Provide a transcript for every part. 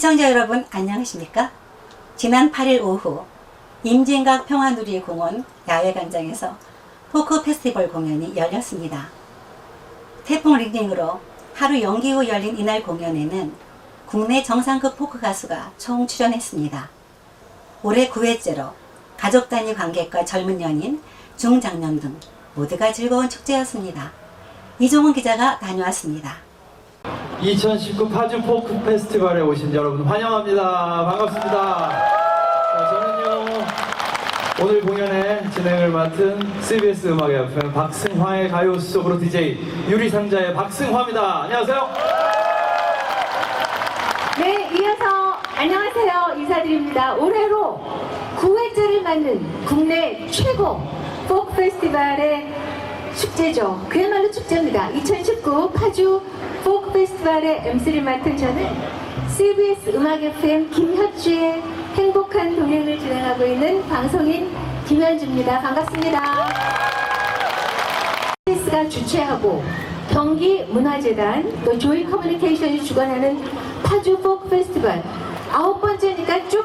시청자 여러분 안녕하십니까? 지난 8일 오후 임진각 평화누리공원 야외광장에서 포크 페스티벌 공연이 열렸습니다. 태풍 링링으로 하루 연기 후 열린 이날 공연에는 국내 정상급 포크 가수가 총 출연했습니다. 올해 9회째로 가족 단위 관객과 젊은 연인, 중장년 등 모두가 즐거운 축제였습니다. 이종훈 기자가 다녀왔습니다. 2019 파주 포크 페스티벌에 오신 여러분 환영합니다. 반갑습니다. 자, 저는요 오늘 공연의 진행을 맡은 CBS 음악의 FM 박승화의 가요 수석으로 DJ 유리상자의 박승화입니다. 안녕하세요. 네, 이어서 안녕하세요 인사드립니다. 올해로 9회째를 맞는 국내 최고 포크 페스티벌의 축제죠. 그야말로 축제입니다. 2019 파주 포크 페스티벌의 MC를 맡은 저는 CBS 음악 FM 김현주의 행복한 동행을 진행하고 있는 방송인 김현주입니다. 반갑습니다. CBS가 주최하고 경기 문화재단 또 조이 커뮤니케이션이 주관하는 파주 포크 페스티벌 아홉 번째니까 쭉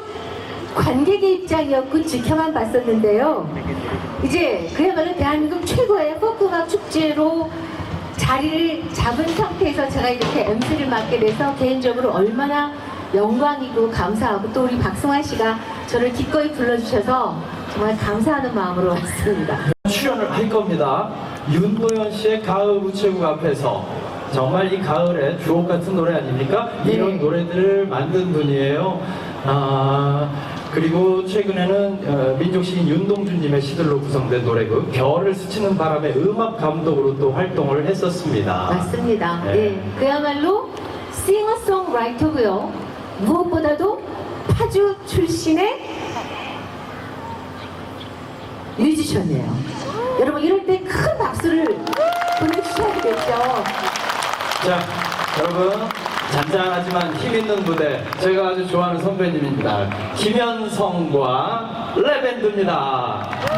관객의 입장이었고 지켜만 봤었는데요. 이제 그야말로 대한민국 최고의 포크음악 축제로 자리를 잡은 상태에서 제가 이렇게 MC를 맡게 돼서 개인적으로 얼마나 영광이고 감사하고 또 우리 박승환 씨가 저를 기꺼이 불러주셔서 정말 감사하는 마음으로 왔습니다. 출연을 할 겁니다. 윤도현 씨의 가을 우체국 앞에서 정말 이 가을에 주옥 같은 노래 아닙니까? 네. 이런 노래들을 만든 분이에요. 아, 그리고 최근에는 어, 민족시인 윤동준님의 시들로 구성된 노래극 별을 스치는 바람의 음악 감독으로 또 활동을 했었습니다. 맞습니다. 네. 네. 그야말로 싱어송라이터고요. 무엇보다도 파주 출신의 뮤지션이에요. 여러분 이럴 때 큰 박수를 보내주셔야 되겠죠. 자, 여러분 잔잔하지만 힘 있는 무대 제가 아주 좋아하는 선배님입니다. 김현성과 레밴드입니다.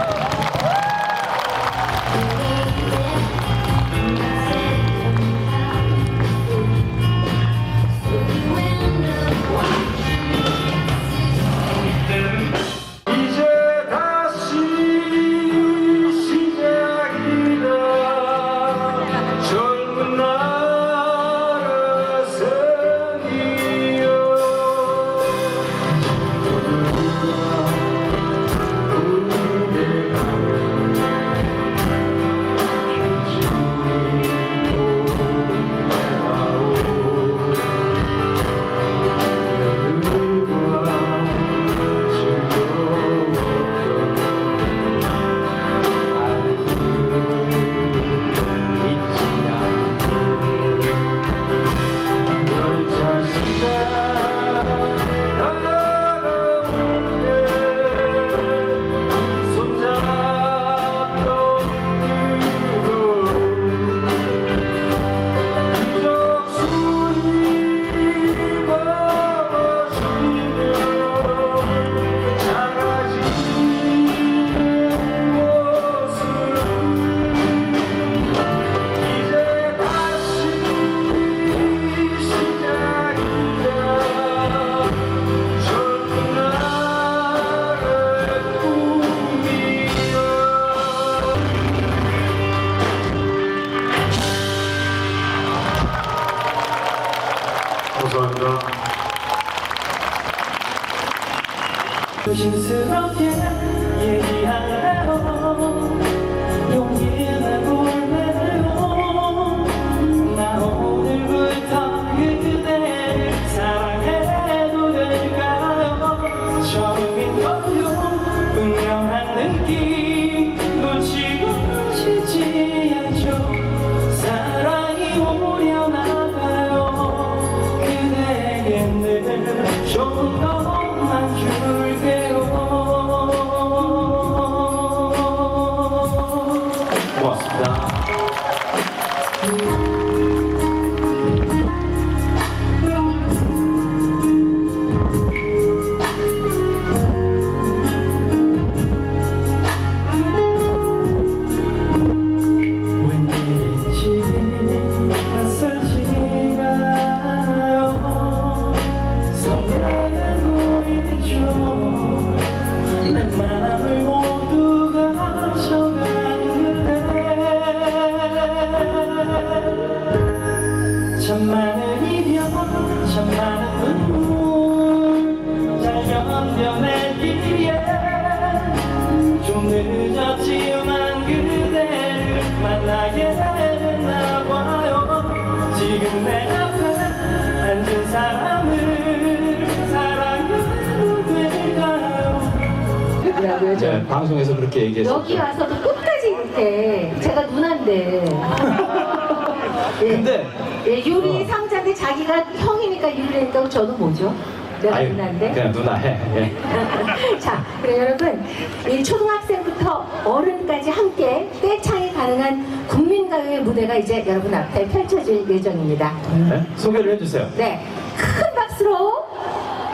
라고요, 저. 네, 방송에서 그렇게 얘기했어요. 여기 와서도 끝까지 이렇게 제가 누나인데. 예. 근데 예, 유리 어. 상자인데 자기가 형이니까 유리니까 저는 뭐죠? 내가 아유, 누나인데. 그냥 누나 해. 예. 자, 그럼 여러분, 이 초등학생부터 어른까지 함께 떼창이 가능한 국민가요의 무대가 이제 여러분 앞에 펼쳐질 예정입니다. 네? 소개를 해주세요. 네, 큰 박수로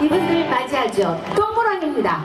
이분들 맞이하죠. 동물원입니다.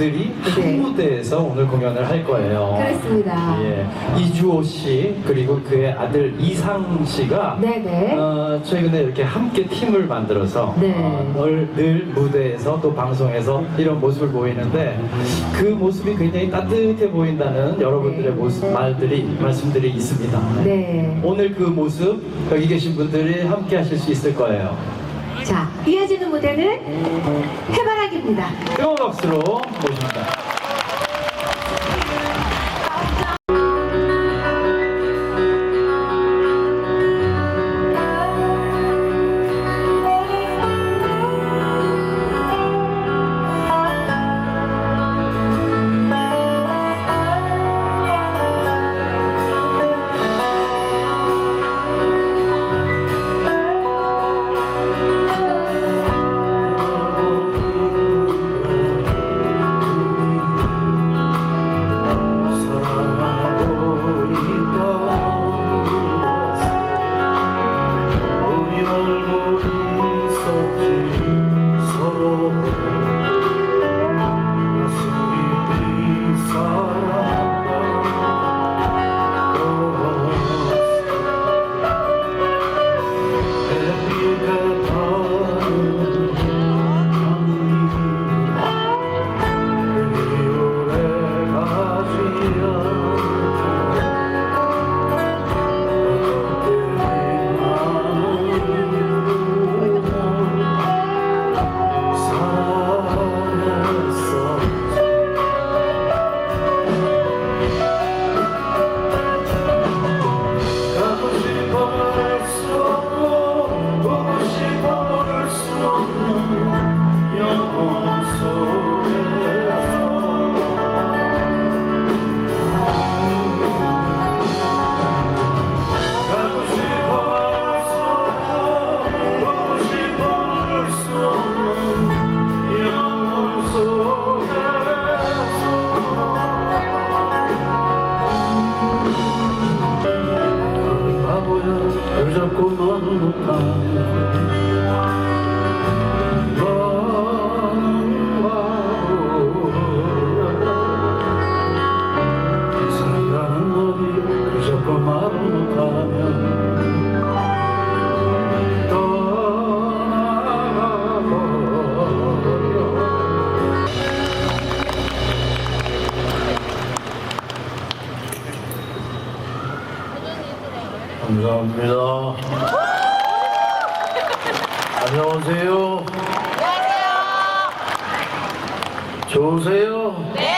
아들이 네. 한 무대에서 오늘 공연을 할 거예요. 그렇습니다. 예, 이주호 씨 그리고 그의 아들 이상 씨가 네네. 어, 저희 근데 이렇게 함께 팀을 만들어서 네. 어, 늘, 늘 무대에서 또 방송에서 이런 모습을 보이는데 그 모습이 굉장히 따뜻해 보인다는 여러분들의 네. 모습 말들이 말씀들이 있습니다. 네. 오늘 그 모습 여기 계신 분들이 함께 하실 수 있을 거예요. 자, 이어지는 무대는 해바라기입니다. 뜨거운 박수로 모십니다. 좋으세요? 네.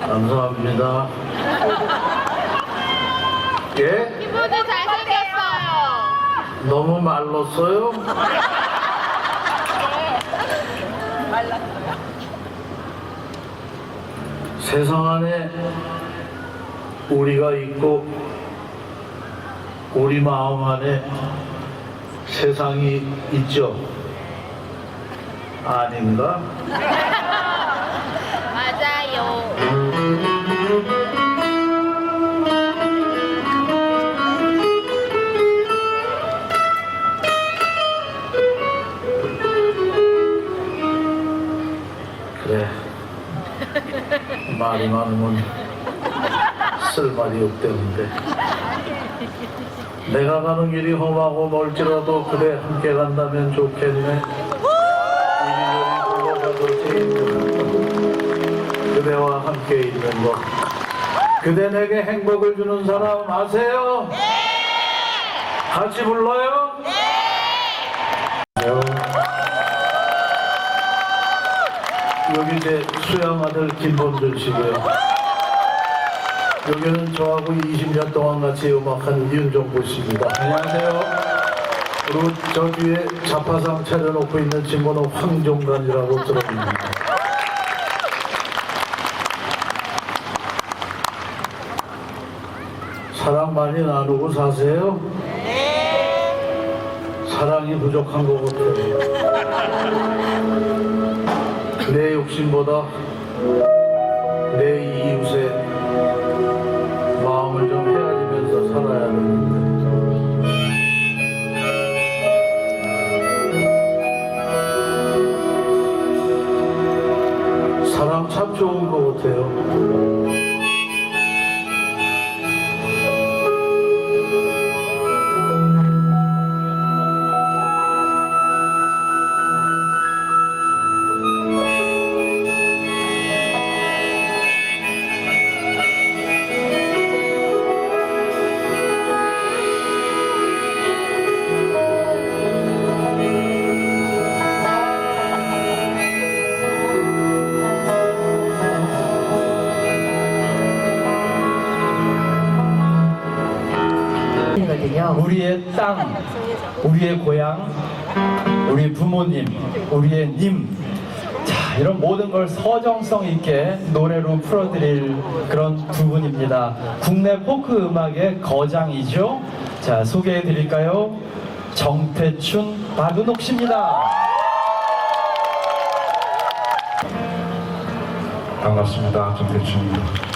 감사합니다. 예? 피부도 잘생겼어요. 너무 말랐어요? 세상 안에 우리가 있고 우리 마음 안에 세상이 있죠. 아닌가? 맞아요. 그래. 말이 많으면 쓸 말이 없대는데. 내가 가는 길이 험하고 멀지라도 그대 함께 간다면 좋겠네. 이리저리 굴러가도 그대와 함께 있는 것. 그대 내게 행복을 주는 사람 아세요? 네! 같이 불러요? 네! 여기 제 수양 아들 김범준 씨고요. 여기는 저하고 20년 동안 같이 음악한 윤종보 씨입니다. 안녕하세요. 그리고 저 뒤에 자파상 차려놓고 있는 친구는 황종관이라고 들었습니다. 사랑 많이 나누고 사세요? 사랑이 부족한 것 같아요. 내 욕심보다 좋 땅, 우리의 고향, 우리 부모님, 우리의 님. 자, 이런 모든 걸 서정성 있게 노래로 풀어드릴 그런 두 분입니다. 국내 포크 음악의 거장이죠. 자, 소개해 드릴까요? 정태춘, 박은옥 씨입니다. 반갑습니다. 정대춘입니다.